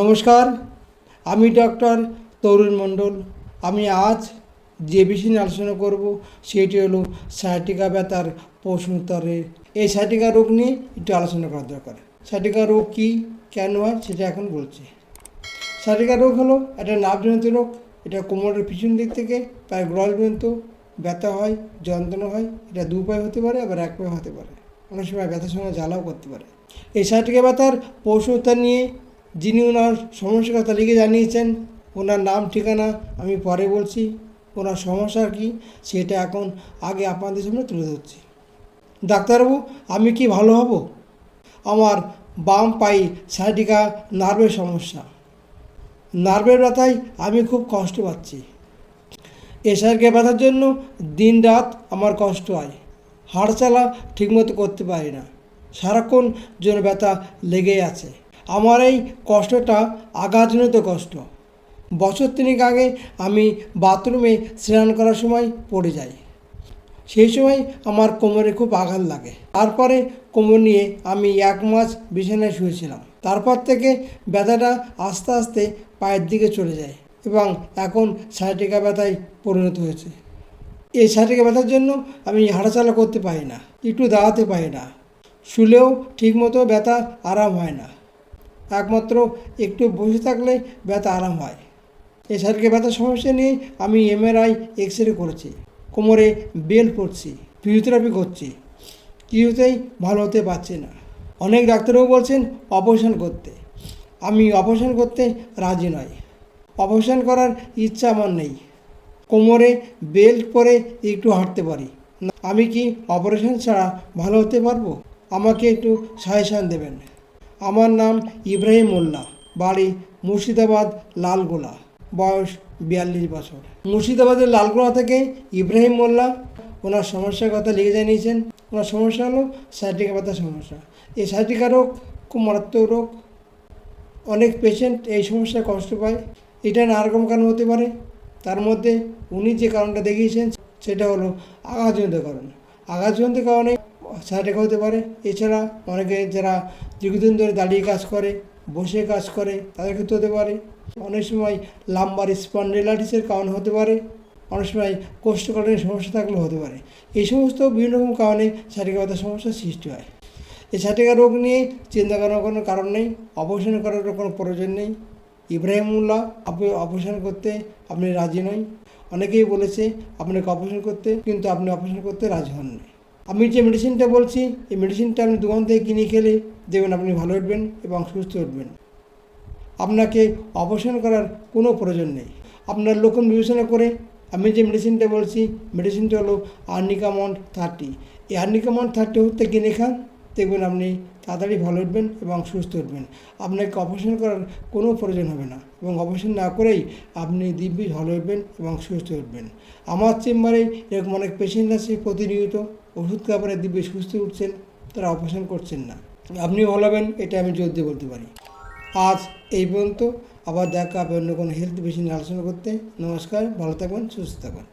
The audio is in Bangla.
নমস্কার, আমি ডক্টর তরুণ মণ্ডল। আমি আজ যে বিষয় নিয়ে আলোচনা করব, সেটি হলো সায়াটিকা ব্যথার প্রশ্নোত্তরের এই সায়াটিকা রোগ নিয়ে একটু আলোচনা করা দরকার। সায়াটিকা রোগ কী, কেন হয়, সেটা এখন বলছি। সায়াটিকা রোগ হলো একটা নাভজনিত রোগ। এটা কোমরের পিছন দিক থেকে প্রায় গ্রল পর্যন্ত ব্যথা হয়, যন্ত্রণা হয়। এটা দু পায়ে হতে পারে, আবার এক পায়ে হতে পারে। অনেক সময় ব্যথার সঙ্গে জ্বালাও করতে পারে। এই সায়াটিকা ব্যথার প্রশ্নোত্তর নিয়ে যিনি ওনার সমস্যার কথা লিখে জানিয়েছেন, ওনার নাম, ঠিকানা আমি পরে বলছি। ওনার সমস্যা কী সেটা এখন আগে আপনাদের সামনে তুলে ধরছি। ডাক্তারবাবু, আমি কি ভালো হব? আমার বাম পায়ে সাইডিকা নার্ভের সমস্যা। নার্ভের ব্যথায় আমি খুব কষ্ট পাচ্ছি। এসআরকে ব্যথার জন্য দিন রাত আমার কষ্ট হয়। হাড়চালা ঠিকমতো করতে পারি না। সারাক্ষণ জন্য ব্যথা লেগেই আছে। আমার এই কষ্টটা আঘাতজনিত কষ্ট। বছর তিনেক আগে আমি বাথরুমে স্নান করার সময় পড়ে যাই। সেই সময় আমার কোমরে খুব আঘাত লাগে। তারপরে কোমর নিয়ে আমি এক মাস বিছানায় শুয়েছিলাম। তারপর থেকে ব্যথাটা আস্তে আস্তে পায়ের দিকে চলে যায় এবং এখন সাইটিকা ব্যথায় পরিণত হয়েছে। এই সাইটিকা ব্যথার জন্য আমি হাঁটাচলা করতে পারি না, একটু দাঁড়াতে পারি না। শুলেও ঠিকমতো ব্যথা আরাম হয় না। একমাত্র একটু বসে থাকলে ব্যথা আরাম হয়। শারীরিক ব্যথার সমস্যা নিয়ে আমি এমআরআই এক্স রে করেছি, কোমরে বেল পড়ছি ফিজিওথেরাপি করছি, কিছুতেই ভালো হতে পারছি না। অনেক ডাক্তারও বলছেন, অপারেশন করতে। আমি অপারেশন করতে রাজি নয় অপারেশন করার ইচ্ছা আমার নেই। কোমরে বেল্ট পরে একটু হাঁটতে পারি। আমি কি অপারেশন ছাড়া ভালো হতে পারব? আমাকে একটু সাজেশান দেবেন। আমার নাম ইব্রাহিম মোল্লা, বাড়ি মুর্শিদাবাদ, লালগোলা। বয়স বিয়াল্লিশ বছর। মুর্শিদাবাদের লালগোলা থেকে ইব্রাহিম মোল্লা ওনার সমস্যার কথা লিখে জানিয়েছেন। ওনার সমস্যা হলো সাইটিকা ব্যথার সমস্যা। এই সাইটিকা রোগ, খুব মারাত্মক রোগ। অনেক পেশেন্ট এই সমস্যায় কষ্ট পায়। এটা নানা রকম কারণ হতে পারে। তার মধ্যে উনি যে কারণটা দেখিয়েছেন, সেটা হলো আঘাতজনিত কারণ আঘাতজনিত কারণে সাইটিকা হতে পারে। এছাড়া অনেকে যারা দীর্ঘদিন ধরে দাঁড়িয়ে কাজ করে, বসে কাজ করে, তাদের ক্ষেত্রে হতে পারে। অনেক সময় লাম্বার স্পন্ডিলাইটিসের কারণ হতে পারে। অনেক সময় কোষ্ঠকাঠিন্য সমস্যা থাকলেও হতে পারে। এই সমস্ত বিভিন্ন রকম কারণে শারীরিক ব্যথার সমস্যার সৃষ্টি হয়। এই সাটিকা রোগ নিয়ে চিন্তা করার কোনো কারণ নেই, অপারেশন করার কোনো প্রয়োজন নেই। ইব্রাহিমুল্লাহ আপনি অপারেশন করতে আপনি রাজি নয়। অনেকেই বলেছে, আপনাকে অপারেশন করতে, কিন্তু আপনি অপারেশন করতে রাজি হননি। আমি যে মেডিসিনটা বলছি, এই মেডিসিনটা আপনি দোকান থেকে কিনে খেলে দেখবেন আপনি ভালো উঠবেন এবং সুস্থ উঠবেন। আপনাকে অপারেশন করার কোনো প্রয়োজন নেই। আপনার লক্ষণ বিবেচনা করে আমি যে মেডিসিনটা বলছি মেডিসিনটা হলো আর্নিকামন্ড থার্টি এই আর্নিকামন্ড থার্টি হতে কিনে খান। দেখবেন আপনি তাড়াতাড়ি ভালো উঠবেন এবং সুস্থ উঠবেন। আপনাকে অপারেশন করার কোনো প্রয়োজন হবে না এবং অপারেশন না করেই আপনি দিব্যি ভালো উঠবেন এবং সুস্থ উঠবেন। আমার চেম্বারে এরকম অনেক পেশেন্ট আছে প্রতিনিয়ত। ওষুধ খাবারে দিব্যি সুস্থ উঠছেন, তারা অপারেশন করছেন না। আপনি ভালো হবেন, এটা আমি জোর দিয়ে বলতে পারি। আজ এই পর্যন্ত। আবার দেখা হবে অন্য কোনো হেলথ নিয়ে আলোচনা করতে। নমস্কার, ভালো থাকবেন, সুস্থ থাকবেন।